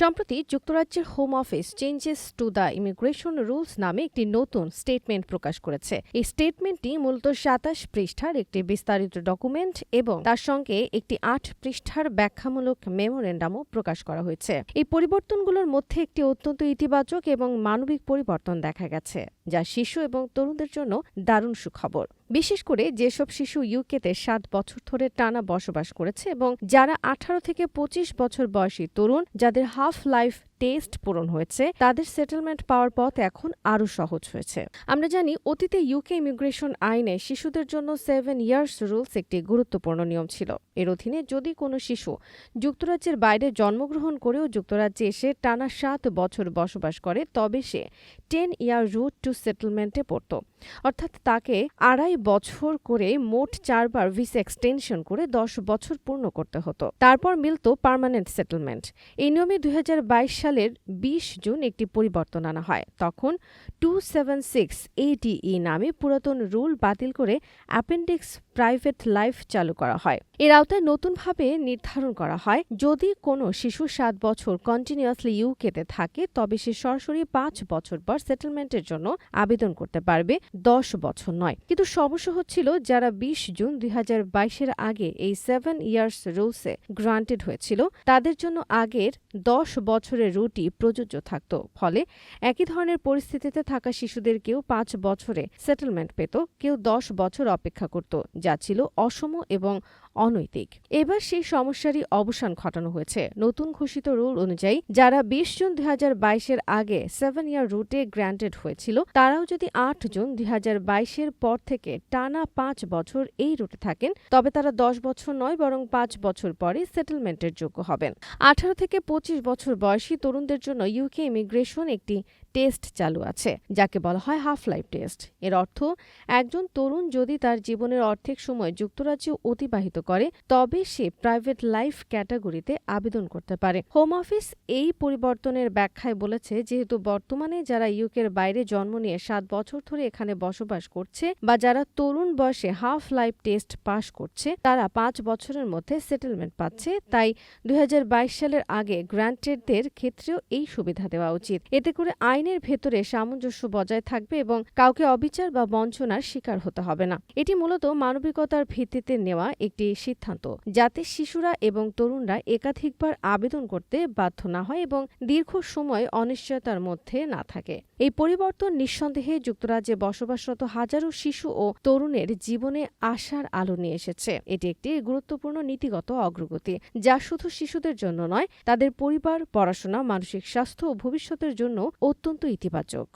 সম্প্রতি যুক্তরাজ্যের home office changes to the immigration rules নামে একটি নতুন স্টেটমেন্ট প্রকাশ করেছে। এই স্টেটমেন্টটি মূলত সাতাশ পৃষ্ঠার একটি বিস্তারিত ডকুমেন্ট এবং তার সঙ্গে একটি আট পৃষ্ঠার ব্যাখ্যামূলক মেমোরেন্ডামও প্রকাশ করা হয়েছে। এই পরিবর্তনগুলোর মধ্যে একটি অত্যন্ত ইতিবাচক এবং মানবিক পরিবর্তন দেখা গেছে। যা শিশু এবং তরুণদের জন্য দারুণ সুখবর। বিশেষ করে যেসব শিশু ইউকেতে সাত বছর ধরে টানা বসবাস করেছে এবং যারা আঠারো থেকে পঁচিশ বছর বয়সী তরুণ, যাদের হাফ লাইফ টেস্ট পূরণ হয়েছে, তাদের সেটেলমেন্ট পাওয়ার পথ এখন আরও সহজ হয়েছে। আমরা জানি অতীতে ইউকে ইমিগ্রেশন আইনে শিশুদের জন্য সেভেন ইয়ার্স রুলস একটি গুরুত্বপূর্ণ নিয়ম ছিল। এর অধীনে যদি কোনো শিশু যুক্তরাজ্যের বাইরে জন্মগ্রহণ করেও যুক্তরাজ্যে এসে টানা সাত বছর বসবাস করে, তবে সে টেন ইয়ার রুট টু সেটেলমেন্টে পড়ত। অর্থাৎ তাকে আড়াই বছর করে মোট চারবার ভিসা এক্সটেনশন করে দশ বছর পূর্ণ করতে হতো। তারপর মিলত পার্মানেন্ট সেটেলমেন্ট এই নিয়মে দুই হাজার বাইশ সালের ২০ জুন একটি পরিবর্তন আনা হয়। তখন টু সেভেন সিক্স এডিই নামে পুরাতন রুল বাতিল করে অ্যাপেন্ডিক্স প্রাইভেট লাইফ চালু করা হয়। এর আওতায় নতুনভাবে নির্ধারণ করা হয়। যদি কোনো শিশু সাত বছর কন্টিনিউয়াসলি ইউকেতে থাকে, তবে সে সরাসরি পাঁচ বছর পর সেটেলমেন্টের জন্য আবেদন করতে পারবে, দশ বছর নয়। কিন্তু সমস্যা হচ্ছিল যারা বিশ জুন দুই বাইশের আগে এই সেভেন ইয়ার্স রুলসে গ্রান্টেড হয়েছিল, তাদের জন্য আগের দশ বছরের রুটি প্রযোজ্য থাকত। ফলে একই ধরনের পরিস্থিতিতে থাকা শিশুদের কেউ পাঁচ বছরে সেটেলমেন্ট পেত, কেউ দশ বছর অপেক্ষা করত, যা ছিল অসম এবং অনৈতিক। এবার সেই সমস্যারই অবসান ঘটানো হয়েছে। নতুন ঘোষিত রুল অনুযায়ী, যারা বিশ জুন দুই হাজার বাইশের আগে সেভেন ইয়ার রুটে গ্র্যান্টেড হয়েছিল, তারাও যদি আট জুন দুই হাজার বাইশের পর থেকে টানা পাঁচ বছর এই রুটে থাকেন, তবে তারা দশ বছর নয়, বরং পাঁচ বছর পরে সেটেলমেন্টের যোগ্য হবেন। আঠারো থেকে পঁচিশ বছর বয়সী তরুণদের জন্য ইউকে ইমিগ্রেশন একটি টেস্ট চালু আছে, যাকে বলা হয় হাফ লাইফ টেস্ট। এর অর্থ, একজন তরুণ যদি তার জীবনের অর্ধেক সময় যুক্তরাজ্যে অতিবাহিত করে, তবে সে প্রাইভেট লাইফ ক্যাটাগরিতে আবেদন করতে পারে। হোম অফিস এই পরিবর্তনের ব্যাখ্যায় বলেছে, যেহেতু বর্তমানে যারা ইউকের বাইরে জন্ম নিয়ে সাত বছর ধরে এখানে বসবাস করছে বা যারা তরুণ বয়সে হাফ লাইফ টেস্ট পাশ করছে, তারা পাঁচ বছরের মধ্যে সেটেলমেন্ট পাচ্ছে। তাই দুই হাজার বাইশ সালের আগে গ্রান্টেডদের ক্ষেত্রেও এই সুবিধা দেওয়া উচিত। এতে করে আইনের ভেতরে সামঞ্জস্য বজায় থাকবে এবং কাউকে অবিচার বা বঞ্চনার শিকার হতে হবে না। এটি মূলত মানবিকতার ভিত্তিতে নেওয়া একটি সিদ্ধান্ত, যাতে শিশুরা এবং তরুণরা একাধিকবার আবেদন করতে বাধ্য না হয় এবং দীর্ঘ সময় অনিশ্চয়তার মধ্যে না থাকে। এই পরিবর্তন নিঃসন্দেহে যুক্তরাজ্যে বসবাসরত হাজারো শিশু ও তরুণের জীবনে আশার আলো নিয়ে এসেছে। এটি একটি গুরুত্বপূর্ণ নীতিগত অগ্রগতি, যা শুধু শিশুদের জন্য নয়, তাদের পরিবার, পড়াশোনা, মানসিক স্বাস্থ্য ও ভবিষ্যতের জন্য অত্যন্ত ইতিবাচক।